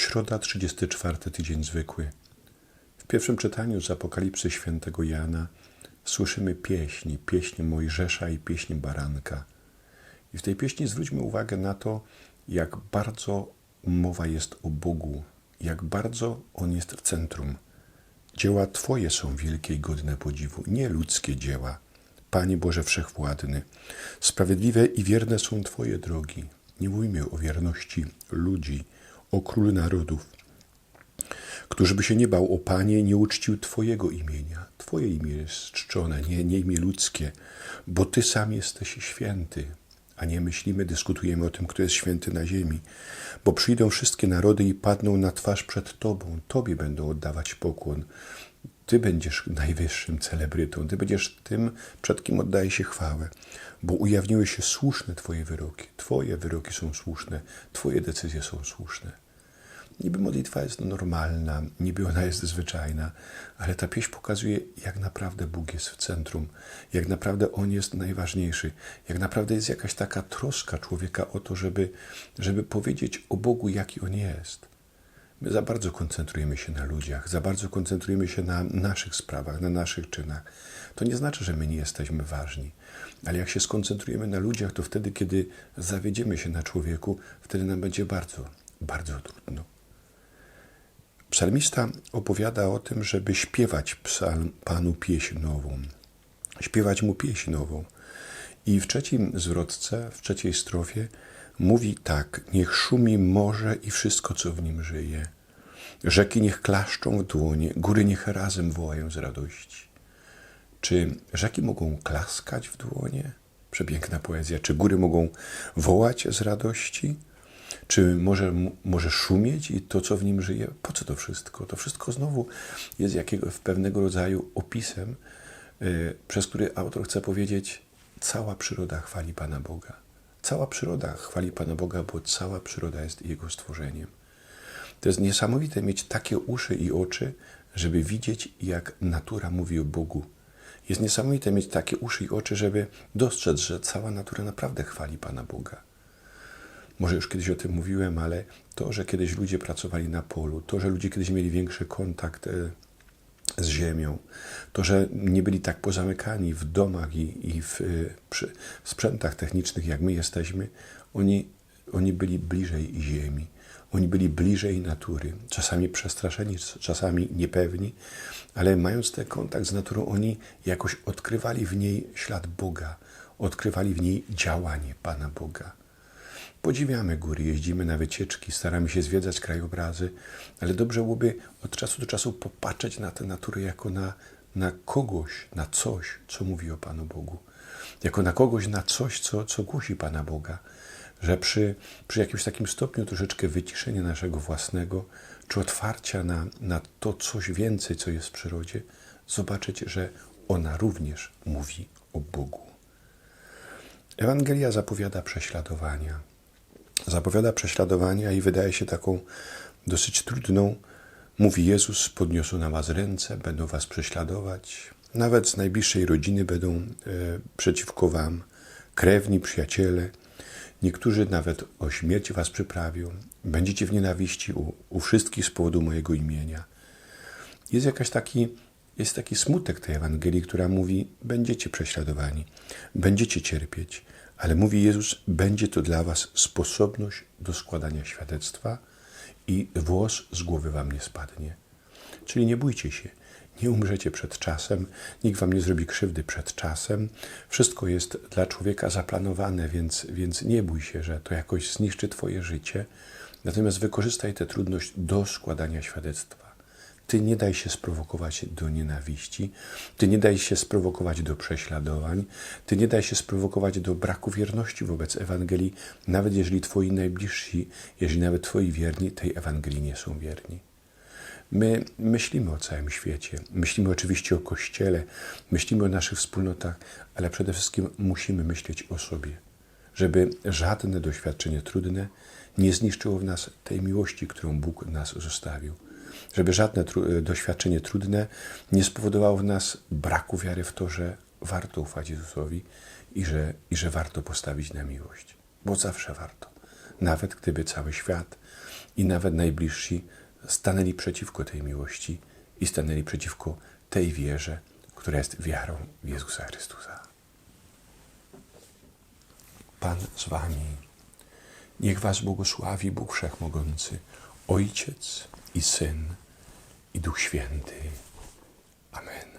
Środa, 34 tydzień zwykły. W pierwszym czytaniu z Apokalipsy świętego Jana słyszymy pieśni, pieśń Mojżesza i pieśń Baranka. I w tej pieśni zwróćmy uwagę na to, jak bardzo mowa jest o Bogu, jak bardzo On jest w centrum. Dzieła Twoje są wielkie i godne podziwu, nie ludzkie dzieła. Panie Boże Wszechwładny, sprawiedliwe i wierne są Twoje drogi. Nie mówimy o wierności ludzi, o królu narodów, którzy by się nie bał o Panie, nie uczcił Twojego imienia. Twoje imię jest czczone, nie, nie imię ludzkie, bo Ty sam jesteś święty, a nie myślimy, dyskutujemy o tym, kto jest święty na ziemi, bo przyjdą wszystkie narody i padną na twarz przed Tobą, Tobie będą oddawać pokłon. Ty będziesz najwyższym celebrytą, Ty będziesz tym, przed kim oddaje się chwałę, bo ujawniły się słuszne Twoje wyroki. Twoje wyroki są słuszne, Twoje decyzje są słuszne. Niby modlitwa jest normalna, niby ona jest zwyczajna, ale ta pieśń pokazuje, jak naprawdę Bóg jest w centrum, jak naprawdę On jest najważniejszy, jak naprawdę jest jakaś taka troska człowieka o to, żeby, żeby powiedzieć o Bogu, jaki On jest. My za bardzo koncentrujemy się na ludziach, za bardzo koncentrujemy się na naszych sprawach, na naszych czynach. To nie znaczy, że my nie jesteśmy ważni, ale jak się skoncentrujemy na ludziach, to wtedy, kiedy zawiedziemy się na człowieku, wtedy nam będzie bardzo, bardzo trudno. Psalmista opowiada o tym, żeby śpiewać psalm, Panu pieśń nową. Śpiewać Mu pieśń nową. I w trzecim zwrotce, w trzeciej strofie mówi tak: Niech szumi morze i wszystko, co w nim żyje. Rzeki niech klaszczą w dłonie, góry niech razem wołają z radości. Czy rzeki mogą klaskać w dłonie? Przepiękna poezja. Czy góry mogą wołać z radości? Czy może, może szumieć i to, co w nim żyje? Po co to wszystko? To wszystko znowu jest jakiego, w pewnego rodzaju opisem, yy, przez który autor chce powiedzieć, cała przyroda chwali Pana Boga. Cała przyroda chwali Pana Boga, bo cała przyroda jest Jego stworzeniem. To jest niesamowite mieć takie uszy i oczy, żeby widzieć, jak natura mówi o Bogu. Jest niesamowite mieć takie uszy i oczy, żeby dostrzec, że cała natura naprawdę chwali Pana Boga. Może już kiedyś o tym mówiłem, ale to, że kiedyś ludzie pracowali na polu, to, że ludzie kiedyś mieli większy kontakt e, z ziemią, to, że nie byli tak pozamykani w domach i, i w, e, przy, w sprzętach technicznych, jak my jesteśmy, oni, oni byli bliżej ziemi. Oni byli bliżej natury, czasami przestraszeni, czasami niepewni, ale mając ten kontakt z naturą, oni jakoś odkrywali w niej ślad Boga, odkrywali w niej działanie Pana Boga. Podziwiamy góry, jeździmy na wycieczki, staramy się zwiedzać krajobrazy, ale dobrze byłoby od czasu do czasu popatrzeć na tę naturę jako na, na kogoś, na coś, co mówi o Panu Bogu. Jako na kogoś, na coś, co, co głosi Pana Boga. Że przy, przy jakimś takim stopniu troszeczkę wyciszenia naszego własnego, czy otwarcia na, na to coś więcej, co jest w przyrodzie, zobaczyć, że ona również mówi o Bogu. Ewangelia zapowiada prześladowania zapowiada prześladowania i wydaje się taką dosyć trudną. Mówi Jezus, podniosą na was ręce, będą was prześladować. Nawet z najbliższej rodziny będą e, przeciwko wam, krewni, przyjaciele. Niektórzy nawet o śmierć was przyprawią. Będziecie w nienawiści u, u wszystkich z powodu mojego imienia. Jest jakaś taki, jest taki smutek tej Ewangelii, która mówi: będziecie prześladowani, będziecie cierpieć, ale mówi Jezus, będzie to dla was sposobność do składania świadectwa i włos z głowy wam nie spadnie. Czyli nie bójcie się, nie umrzecie przed czasem, nikt wam nie zrobi krzywdy przed czasem. Wszystko jest dla człowieka zaplanowane, więc, więc nie bój się, że to jakoś zniszczy twoje życie. Natomiast wykorzystaj tę trudność do składania świadectwa. Ty nie daj się sprowokować do nienawiści, ty nie daj się sprowokować do prześladowań, ty nie daj się sprowokować do braku wierności wobec Ewangelii, nawet jeżeli twoi najbliżsi, jeżeli nawet twoi wierni tej Ewangelii nie są wierni. My myślimy o całym świecie, myślimy oczywiście o Kościele, myślimy o naszych wspólnotach, ale przede wszystkim musimy myśleć o sobie, żeby żadne doświadczenie trudne nie zniszczyło w nas tej miłości, którą Bóg nas zostawił żeby żadne tru doświadczenie trudne nie spowodowało w nas braku wiary w to, że warto ufać Jezusowi i że, i że warto postawić na miłość. Bo zawsze warto. Nawet gdyby cały świat i nawet najbliżsi stanęli przeciwko tej miłości i stanęli przeciwko tej wierze, która jest wiarą Jezusa Chrystusa. Pan z wami. Niech was błogosławi Bóg Wszechmogący, Ojciec i Syn i Duch Święty. Amen.